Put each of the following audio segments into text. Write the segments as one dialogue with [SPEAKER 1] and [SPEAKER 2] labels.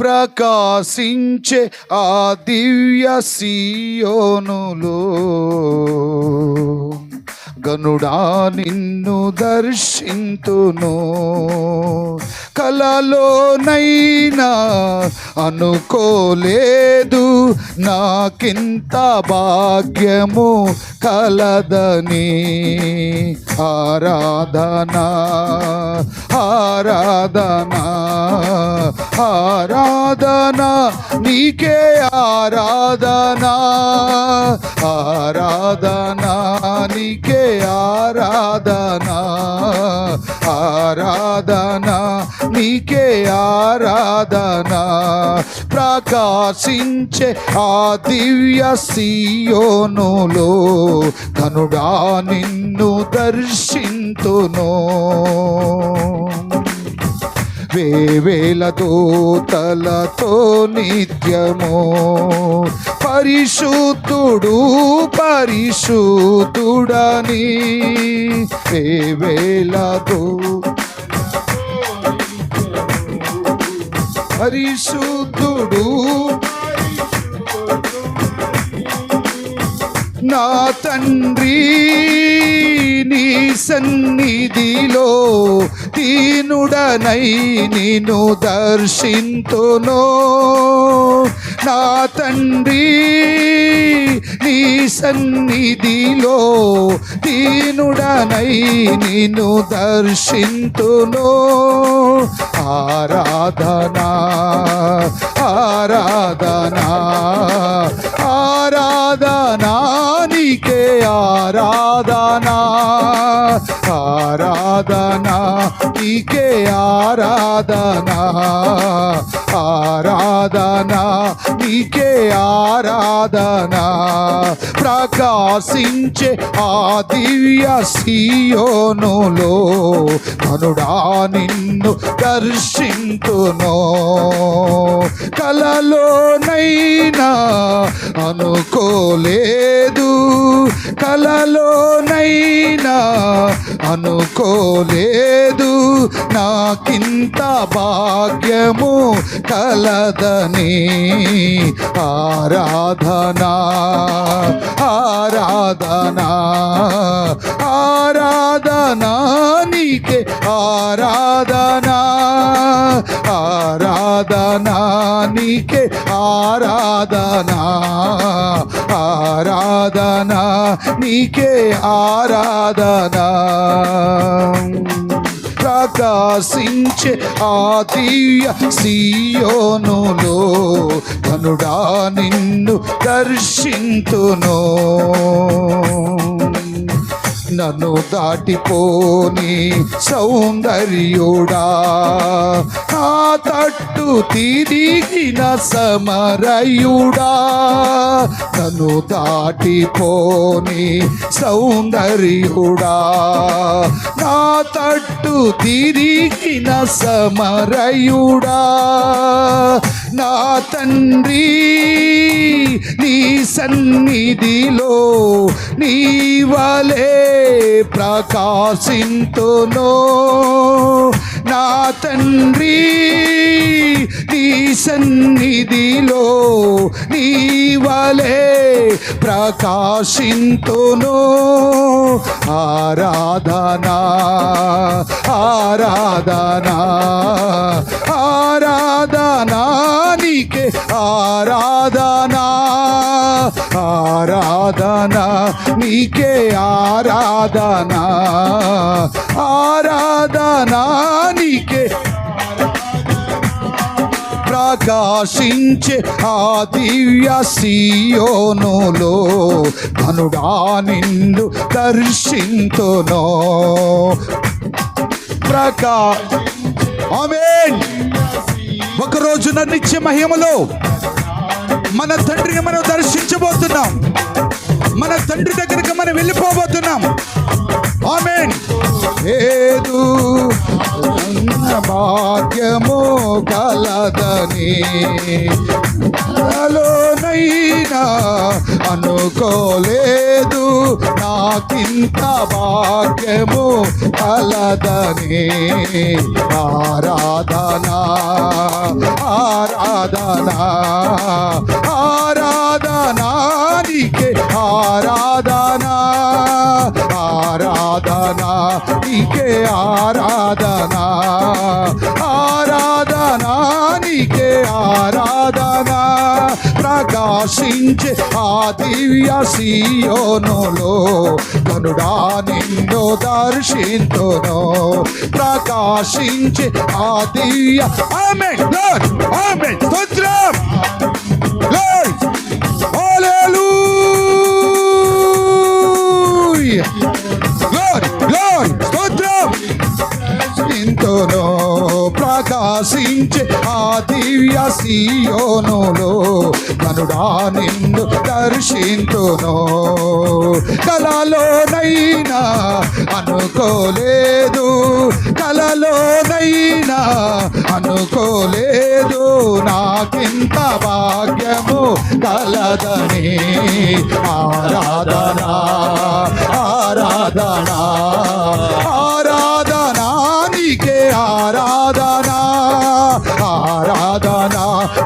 [SPEAKER 1] ప్రకాశించే ఆ దివ్య సీయోనులో. గనుడా నిన్ను దర్శింతును. కలలోనైనా అనుకోలేదు నాకింత భాగ్యము కలదని. ఆరాధనా ఆరాధనా ఆరాధనా నీకే ఆరాధనా ఆరాధనా. నీకే ఆరాధన. ఆరాధన నీకే ఆరాధన. ప్రకాశించే ఆ దివ్య సీయోనులో కనుడా నిన్ను దర్శింతును. వేవేల దూతలతో నిత్యము. పరిశుద్ధుడు పరిశుద్ధుడని వేవేల దూ. పరిశుద్ధుడు నా తండ్రి నీ సన్నిధిలో దీనుడనై నిన్ను దర్శింతును నా తండ్రి నీ సన్నిధిలో దీనుడనై నిన్ను దర్శింతును ఆరాధనా ఆరాధనా ఆరాధనా నీకే ఆరాధనా ఆరాధనా నీకే ఆరాధనా ఆరాధనా నీకే ఆరాధనా. ప్రకాశించే ఆ దివ్య సీయోనులో కనుడా నిన్ను దర్శింతును. కలలోనైనా అనుకోలేదు కలలోనైనా అనుకోలేదు. నాకింత భాగ్యము కలదని. ఆరాధనా ఆరాధనా ఆరాధనా నీకే ఆరాధనా ఆరాధనా నీకే ఆరాధనా ఆరాధనా నీకే ఆరాధనా. ప్రకాశించే ఆతీయ సీయోనులో ధనుడా నిన్ను దర్శింతును. నన్ను దాటిపోని సౌందర్యుడా. ఆ తట్టు తిరిగిన సమరయుడా. నన్ను దాటిపోని సౌందర్యుడా. నా తట్టు తిరిగిన సమరయుడా. నా తండ్రి సన్నిధిలో నీ ప్రకాశింతునో. నా తండ్రి నీ సన్నిధిలో నీ వలే ప్రకాశింతును. ఆరాధనా ఆరాధనా ఆరాధనా నీకే ఆరాధనా. ఆరాధన నీకే ఆరాధన. ఆరాధనా నీకే ప్రకాశించే ఆ దివ్య సీయోనులో ధనుడా నిన్ను దర్శింతును. ప్రకా ఆమేన్. ఒక రోజున నిత్య మహిమలో మన తండ్రిని మనం దర్శించబోతున్నాం. మన తండ్రి దగ్గరికి మనం వెళ్ళిపోబోతున్నాం. ఆమేన్. ఏదు భాగ్యము కలదని అయినా అనుకోలేదు. నాకింత భాగ్యము కలదని ఆరాధనా ఆరాధనా ఆరాధనానికి ఆరాధనా ఆరాధనా నీకే ఆరాధనా ఆరాధనా నీకే ఆరాధనా. ప్రకాశించే ఆ దివ్య సీయోనులో కనుడా నిన్ను దర్శింతును. ప్రకాశించే ఆ దివ్య. ఆమె ఆమె స్తోత్రం. ప్రకాశించే ఆ దివ్య సీయోనులో కనుడా నిన్ను దర్శించును. కలలోనైనా అనుకోలేదు కలలోనైనా అనుకోలేదు. నాకింత భాగ్యము కలదని ఆరాధనా ఆరాధనా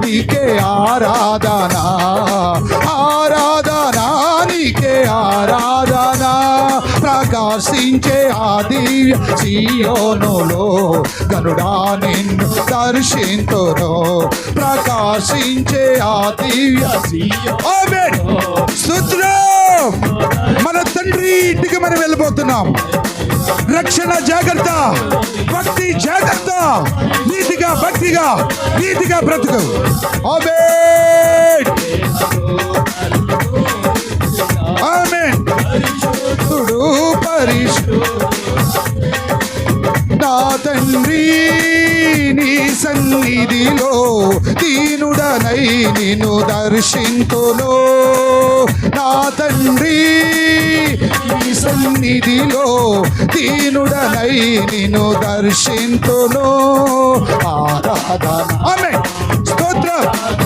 [SPEAKER 1] నీకే ఆరాధనా. ఆరాధనా నీకే ఆరాధనా. ప్రకాశించే ఆ దివ్య సియోనులో గనుడా నిన్ను దర్శింతును. ప్రకాశించే ఆ దివ్య మన తండ్రి ఇంటికి మనం వెళ్ళిపోతున్నాం రక్షణ జాగ్రత్త భక్తి జాగ్రత్త నీతిగా భక్తిగా నీతిగా బ్రతుకు. ఆమె ఆమేన్. పరిశు నా తండ్రి నీ సన్నిధిలో దీనుడనై నిన్ను దర్శింతును. నా తండ్రి సన్నిధిలో దీనుడనై నిన్ను దర్శింతును. ఆరాధన. ఆమేన్. స్తోత్రం.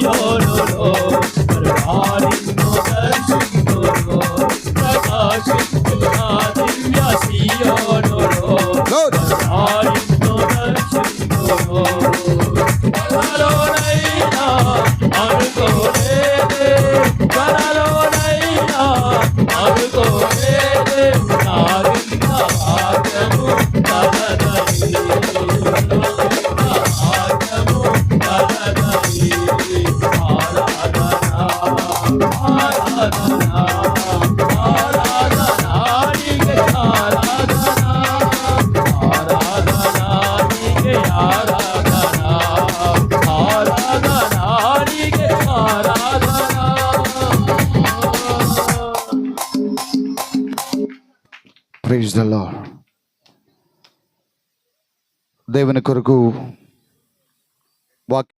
[SPEAKER 1] గ్లోరీ ప్రైజ్ ద లార్డ్ దేవుని కొరకు వాక్